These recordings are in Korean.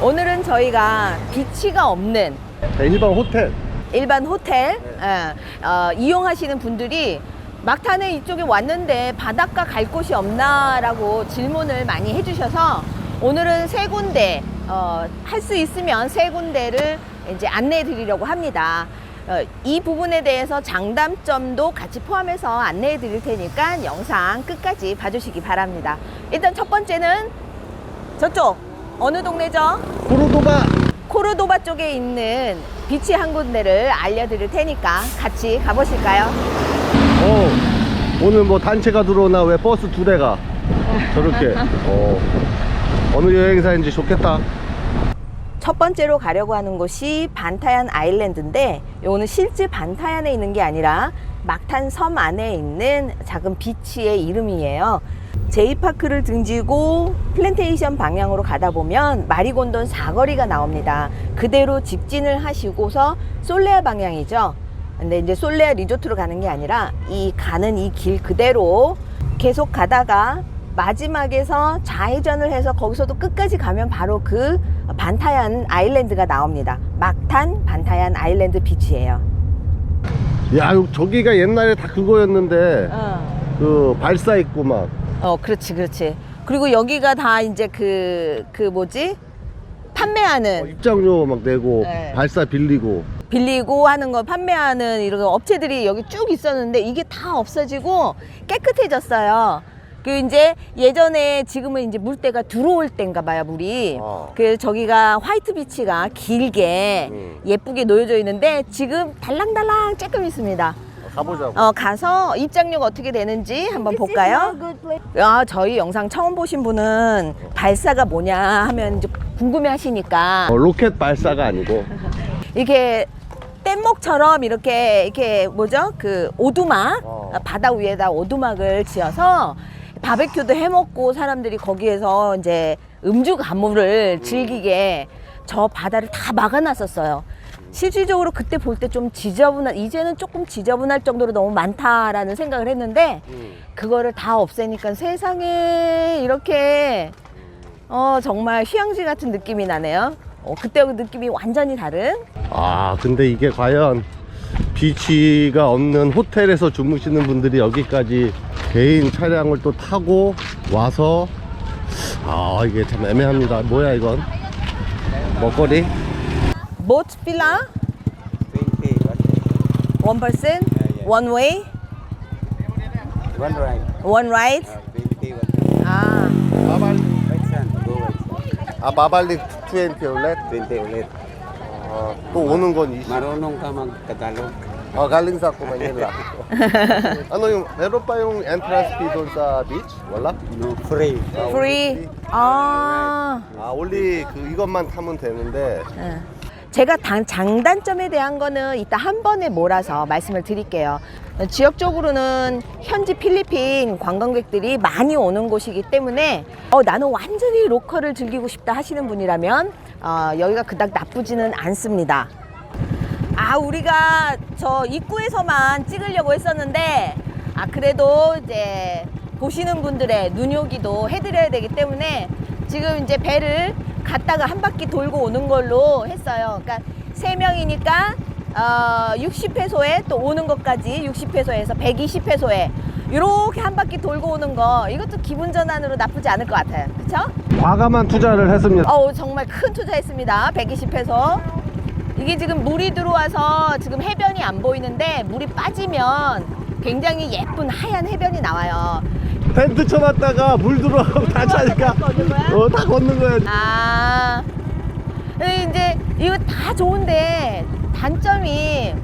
오늘은 저희가 비치가 없는 네, 일반 호텔. 일반 호텔 예, 어, 이용하시는 분들이 막탄에 이쪽에 왔는데 바닷가 갈 곳이 없나라고 질문을 많이 해주셔서 오늘은 세 군데 어, 할 수 있으면 세 군데를 이제 안내해 드리려고 합니다. 어, 이 부분에 대해서 장단점도 같이 포함해서 안내해 드릴 테니까 영상 끝까지 봐주시기 바랍니다. 일단 첫 번째는 저쪽 어느 동네죠? 코르도바. 코르도바 쪽에 있는 비치 한 군데를 알려드릴 테니까 같이 가보실까요? 어, 오늘 뭐 단체가 들어오나 왜 버스 두 대가 저렇게. 어, 어느 여행사인지 좋겠다. 첫 번째로 가려고 하는 곳이 반타얀 아일랜드인데 요거는 실제 반타얀에 있는 게 아니라 막탄 섬 안에 있는 작은 비치의 이름이에요. 제이파크를 등지고 플랜테이션 방향으로 가다 보면 마리곤돈 사거리가 나옵니다. 그대로 직진을 하시고서 솔레아 방향이죠. 근데 이제 솔레아 리조트로 가는 게 아니라 이 가는 이 길 그대로 계속 가다가 마지막에서 좌회전을 해서 거기서도 끝까지 가면 바로 그 반타얀 아일랜드가 나옵니다. 막탄 반타얀 아일랜드 비치예요. 야, 요- 저기가 옛날에 다 그거였는데, 어. 그 발사 있고 막. 어, 그렇지, 그렇지. 그리고 여기가 다 이제 그, 그 뭐지? 판매하는 어, 입장료 막 내고, 네. 발사 빌리고. 빌리고 하는 거 판매하는 이런 업체들이 여기 쭉 있었는데 이게 다 없어지고 깨끗해졌어요. 그 이제 예전에 지금은 이제 물때가 들어올 때인가 봐요 물이. 어. 그 저기가 화이트 비치가 길게 음. 예쁘게 놓여져 있는데 지금 달랑달랑 조금 있습니다. 가보자고. 어 가서 입장료가 어떻게 되는지 한번 볼까요? 아 저희 영상 처음 보신 분은 발사가 뭐냐 하면 이제 궁금해 하시니까 어, 로켓 발사가 아니고. 이렇게 뗏목처럼 이렇게 이렇게 뭐죠? 그 오두막 어. 바다 위에다 오두막을 지어서 바베큐도 해 먹고 사람들이 거기에서 이제 음주 가물을 즐기게 저 바다를 다 막아놨었어요. 실질적으로 그때 볼 때 좀 지저분한 이제는 조금 지저분할 정도로 너무 많다라는 생각을 했는데 그거를 다 없애니까 세상에 이렇게 어 정말 휴양지 같은 느낌이 나네요. 어, 그때하고 느낌이 완전히 다른. 아 근데 이게 과연 비치가 없는 호텔에서 주무시는 분들이 여기까지 개인 차량을 또 타고 와서 아 이게 참 애매합니다. 뭐야 이건? 먹거리 보트 빌라 20 what? 원 퍼센 yeah. 원 웨이 One right. 원 라이트 Uh, 20 what? 아 마발리 Right hand. Go right hand. 아 마발리 20 올렛 20 ulit. 아, 또 오는 건 20. Marunong ka mag-Tagalog. 아 galing sa Manila ano yung meron pa yung entrance fee doon sa beach? wala? No, free. 프리 아아 only 그 이것만 타면 되는데 예. 제가 단, 장단점에 대한 거는 이따 한 번에 몰아서 말씀을 드릴게요. 어, 지역적으로는 현지 필리핀 관광객들이 많이 오는 곳이기 때문에 어, 나는 완전히 로컬을 즐기고 싶다 하시는 분이라면 어, 여기가 그닥 나쁘지는 않습니다. 아, 우리가 저 입구에서만 찍으려고 했었는데, 아, 그래도 이제 보시는 분들의 눈요기도 해드려야 되기 때문에 지금 이제 배를 갔다가 한 바퀴 돌고 오는 걸로 했어요. 그러니까 세 명이니까 어, 60회소에 또 오는 것까지 60회소에서 120회소에 이렇게 한 바퀴 돌고 오는 거 이것도 기분 전환으로 나쁘지 않을 것 같아요. 그렇죠? 과감한 투자를 했습니다 어우 정말 큰 투자했습니다. 120회소. 이게 지금 물이 들어와서 지금 해변이 안 보이는데 물이 빠지면 굉장히 예쁜 하얀 해변이 나와요. 텐트 쳐놨다가 물 들어가고 다 차니까 걷는 거야? 어, 다 걷는 거야 아, 근데 이제 이거 다 좋은데 단점이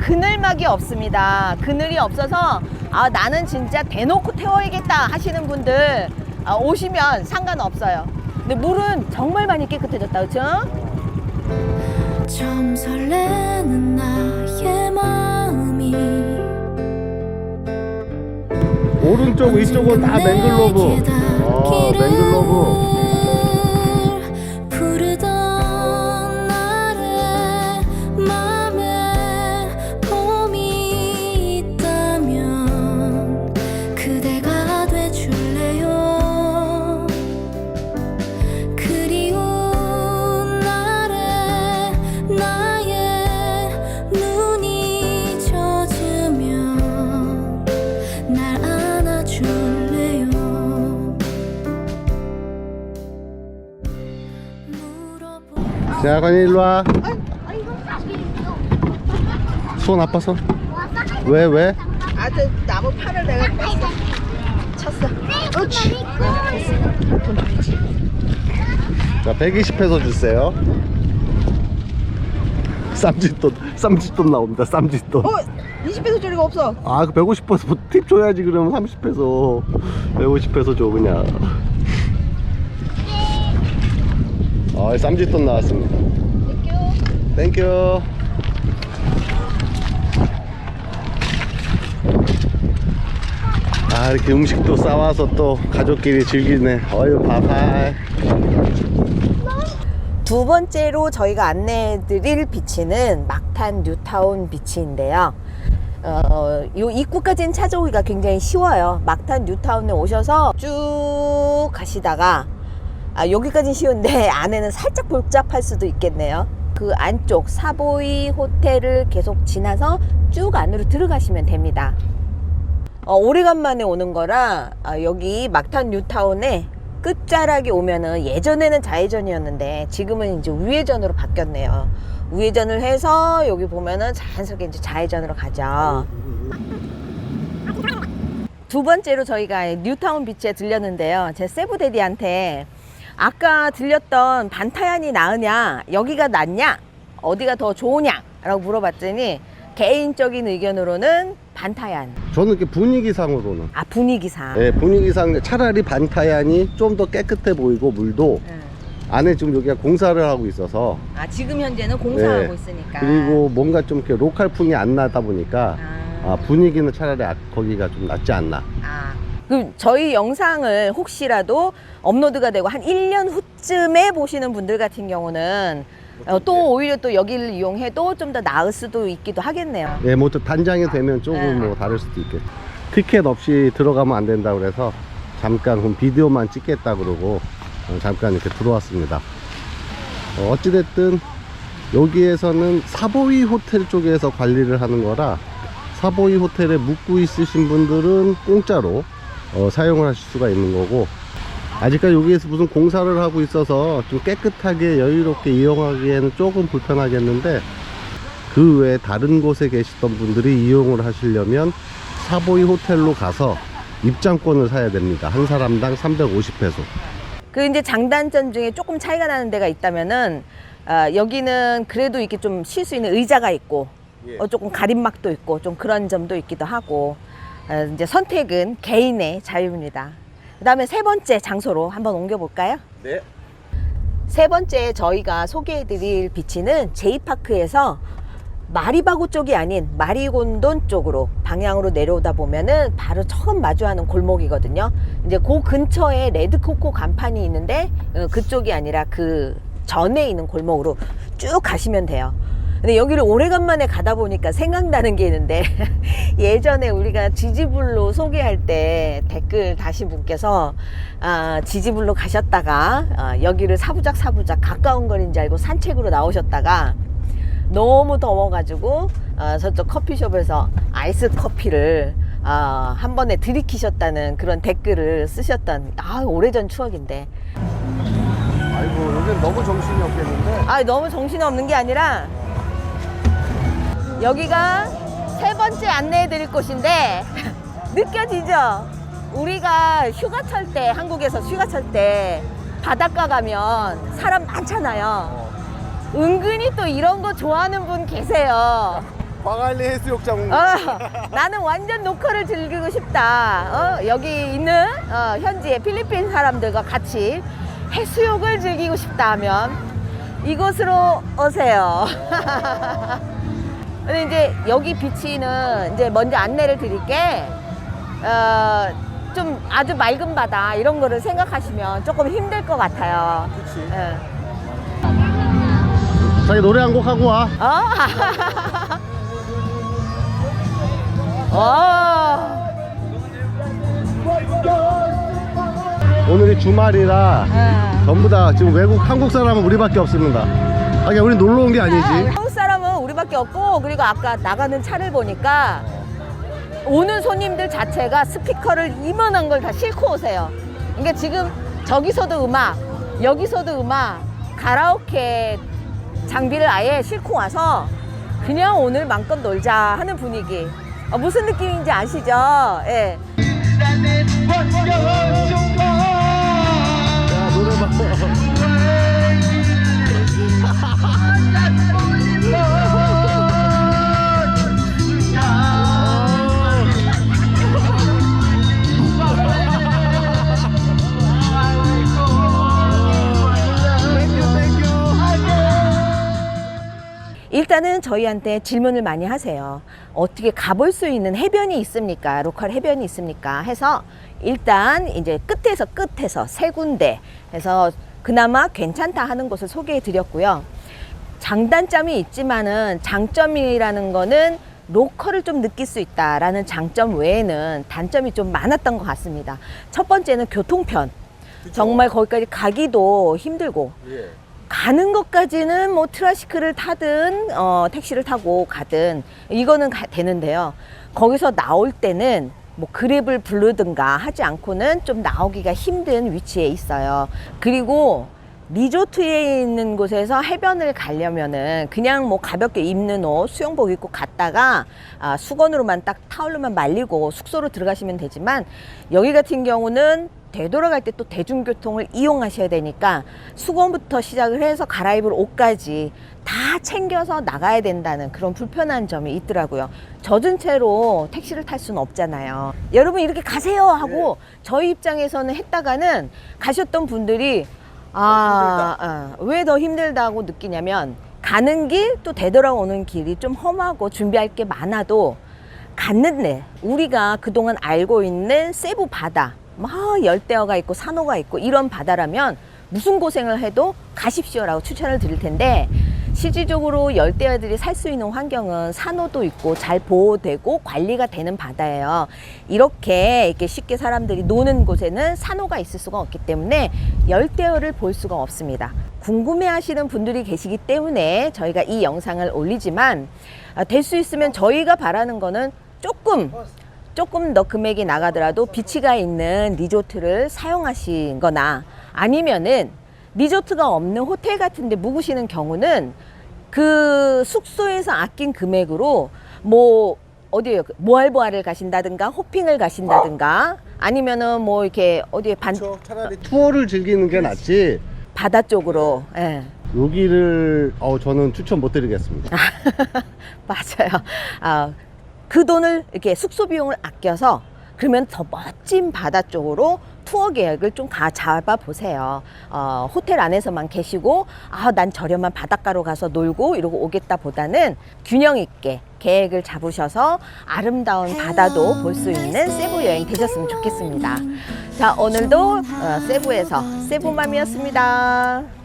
그늘막이 없습니다. 그늘이 없어서 아 나는 진짜 대놓고 태워야겠다 하시는 분들 아, 오시면 상관없어요. 근데 물은 정말 많이 깨끗해졌다, 그렇죠? 좀 설레는 나의 마음이 오른쪽 위쪽은 다 맹글로브. 아 맹글로브 자, 건이 일로 와. 손 아파서? 왜, 왜? 아, 저 나무 판을 내가 뺐어. 쳤어. 자, 120페소 주세요. 쌈짓돈, 쌈짓돈 나옵니다, 쌈짓돈. 어, 20페소짜리가 없어. 아, 그 150페소 팁 줘야지, 그러면 30페소. 150페소 줘, 그냥. 아, 쌈짓돈 나왔습니다. 땡큐. 아, 이렇게 음식도 싸와서 또 가족끼리 즐기네. 어유 바발. 두 번째로 저희가 안내해드릴 비치는 막탄 뉴타운 비치인데요. 어, 요 입구까지는 찾아오기가 굉장히 쉬워요. 막탄 뉴타운에 오셔서 쭉 가시다가 아, 여기까지는 쉬운데 안에는 살짝 복잡할 수도 있겠네요. 그 안쪽 사보이 호텔을 계속 지나서 쭉 안으로 들어가시면 됩니다. 어, 오래간만에 오는 거라 아, 여기 막탄 뉴타운에 끝자락에 오면은 예전에는 좌회전이었는데 지금은 이제 우회전으로 바뀌었네요. 우회전을 해서 여기 보면은 자연스럽게 이제 좌회전으로 가죠. 두 번째로 저희가 뉴타운 비치에 들렸는데요. 제 세부데디한테 아까 들렸던 반타얀이 나으냐, 여기가 낫냐, 어디가 더 좋으냐? 라고 물어봤더니 개인적인 의견으로는 반타얀. 저는 이렇게 분위기상으로는. 아, 분위기상. 네, 분위기상 차라리 반타얀이 좀 더 깨끗해 보이고 물도 응. 안에 지금 여기가 공사를 하고 있어서 아, 지금 현재는 공사하고 네. 있으니까. 그리고 뭔가 좀 이렇게 로컬풍이 안 나다 보니까 아, 아, 분위기는 차라리 아- 거기가 좀 낫지 않나. 아. 그럼 저희 영상을 혹시라도 업로드가 되고 한 1년 후쯤에 보시는 분들 같은 경우는 어, 또 오히려 또 여기를 이용해도 좀 더 나을 수도 있기도 하겠네요. 예, 뭐또 단장이 되면 조금 네. 뭐 다를 수도 있겠죠. 티켓 없이 들어가면 안 된다 그래서 잠깐 그럼 비디오만 찍겠다 그러고 어, 잠깐 이렇게 들어왔습니다. 어, 어찌됐든 여기에서는 사보이 호텔 쪽에서 관리를 하는 거라 사보이 호텔에 묵고 있으신 분들은 공짜로 어, 사용을 하실 수가 있는 거고 아직까지 여기에서 무슨 공사를 하고 있어서 좀 깨끗하게 여유롭게 이용하기에는 조금 불편하겠는데 그 외에 다른 곳에 계시던 분들이 이용을 하시려면 사보이 호텔로 가서 입장권을 사야 됩니다. 한 사람당 350페소. 그 이제 장단점 중에 조금 차이가 나는 데가 있다면은 아, 여기는 그래도 이렇게 좀 쉴 수 있는 의자가 있고 예. 어, 조금 가림막도 있고 좀 그런 점도 있기도 하고 어, 이제 선택은 개인의 자유입니다. 그 다음에 세 번째 장소로 한번 옮겨볼까요? 네. 세 번째 저희가 소개해드릴 비치는 제이파크에서 마리바고 쪽이 아닌 마리곤돈 쪽으로 방향으로 내려오다 보면은 바로 처음 마주하는 골목이거든요. 이제 그 근처에 레드코코 간판이 있는데 어, 그쪽이 아니라 그 전에 있는 골목으로 쭉 가시면 돼요. 근데 여기를 오래간만에 가다 보니까 생각나는 게 있는데 예전에 우리가 지지불로 소개할 때 댓글 다신 분께서 아, 지지불로 가셨다가 아, 여기를 사부작 사부작 가까운 거리인 줄 알고 산책으로 나오셨다가 너무 더워가지고 어, 저쪽 커피숍에서 아이스 커피를 아, 한 번에 들이키셨다는 그런 댓글을 쓰셨던 아 오래전 추억인데 아이고, 여긴 너무 정신이 없겠는데? 아 너무 정신이 없는 게 아니라 여기가 세 번째 안내해 드릴 곳인데 느껴지죠? 우리가 휴가철 때 한국에서 휴가철 때 바닷가 가면 사람 많잖아요. 은근히 또 이런 거 좋아하는 분 계세요. 광안리 해수욕장. 어, 나는 완전 노커를 즐기고 싶다. 어, 여기 있는 어, 현지의 필리핀 사람들과 같이 해수욕을 즐기고 싶다 하면 이곳으로 오세요. 근데 이제 여기 비치는 이제 먼저 안내를 드릴게. 어, 좀 아주 맑은 바다 이런 거를 생각하시면 조금 힘들 것 같아요. 그치. 예. 자기 노래 한 곡 하고 와. 어? 어. 오늘이 주말이라 예. 전부 다 지금 외국 한국 사람은 우리밖에 없습니다. 하긴 우리 놀러 온 게 아니지. 우리밖에 없고 그리고 아까 나가는 차를 보니까 오는 손님들 자체가 스피커를 이만한 걸 다 싣고 오세요. 그러니까 지금 저기서도 음악, 여기서도 음악, 가라오케 장비를 아예 싣고 와서 그냥 오늘 마음껏 놀자 하는 분위기. 어, 무슨 느낌인지 아시죠? 예. 일단은 저희한테 질문을 많이 하세요. 어떻게 가볼 수 있는 해변이 있습니까? 로컬 해변이 있습니까? 해서 일단 이제 끝에서 끝에서 세 군데 해서 그나마 괜찮다 하는 곳을 소개해 드렸고요. 장단점이 있지만은 장점이라는 거는 로컬을 좀 느낄 수 있다라는 장점 외에는 단점이 좀 많았던 것 같습니다. 첫 번째는 교통편. 정말 거기까지 가기도 힘들고 예. 가는 것까지는 뭐 트라시크를 타든 어, 택시를 타고 가든 이거는 가- 되는데요. 거기서 나올 때는 뭐 그랩을 부르든가 하지 않고는 좀 나오기가 힘든 위치에 있어요. 그리고 리조트에 있는 곳에서 해변을 가려면은 그냥 뭐 가볍게 입는 옷, 수영복 입고 갔다가 아, 수건으로만 딱 타올로만 말리고 숙소로 들어가시면 되지만 여기 같은 경우는 되돌아갈 때 또 대중교통을 이용하셔야 되니까 수건부터 시작을 해서 갈아입을 옷까지 다 챙겨서 나가야 된다는 그런 불편한 점이 있더라고요. 젖은 채로 택시를 탈 수는 없잖아요. 여러분 이렇게 가세요 하고 저희 입장에서는 했다가는 가셨던 분들이 아, 왜 더 힘들다고 느끼냐면 가는 길 또 되돌아오는 길이 좀 험하고 준비할 게 많아도 갔는데 우리가 그동안 알고 있는 세부 바다 막 열대어가 있고 산호가 있고 이런 바다라면 무슨 고생을 해도 가십시오라고 추천을 드릴 텐데 실질적으로 열대어들이 살 수 있는 환경은 산호도 있고 잘 보호되고 관리가 되는 바다예요. 이렇게 이렇게 쉽게 사람들이 노는 곳에는 산호가 있을 수가 없기 때문에 열대어를 볼 수가 없습니다. 궁금해 하시는 분들이 계시기 때문에 저희가 이 영상을 올리지만 아, 될수 있으면 저희가 바라는 거는 조금 조금 더 금액이 나가더라도 비치가 있는 리조트를 사용하신 거나 아니면은 리조트가 없는 호텔 같은 데 묵으시는 경우는 그 숙소에서 아낀 금액으로 뭐 어디에요? 모알보아를 가신다든가 호핑을 가신다든가 아니면은 뭐 이렇게 어디에 반저 차라리 투어를 즐기는 게 낫지 바다 쪽으로 예. 여기를 어 저는 추천 못 드리겠습니다 맞아요. 아, 그 돈을 이렇게 숙소 비용을 아껴서 그러면 더 멋진 바다 쪽으로 투어 계획을 좀 가 잡아 보세요. 어, 호텔 안에서만 계시고 아, 난 저렴한 바닷가로 가서 놀고 이러고 오겠다 보다는 균형 있게 계획을 잡으셔서 아름다운 바다도 볼 수 있는 세부 여행 되셨으면 좋겠습니다. 자, 오늘도 어, 세부에서 세부맘이었습니다.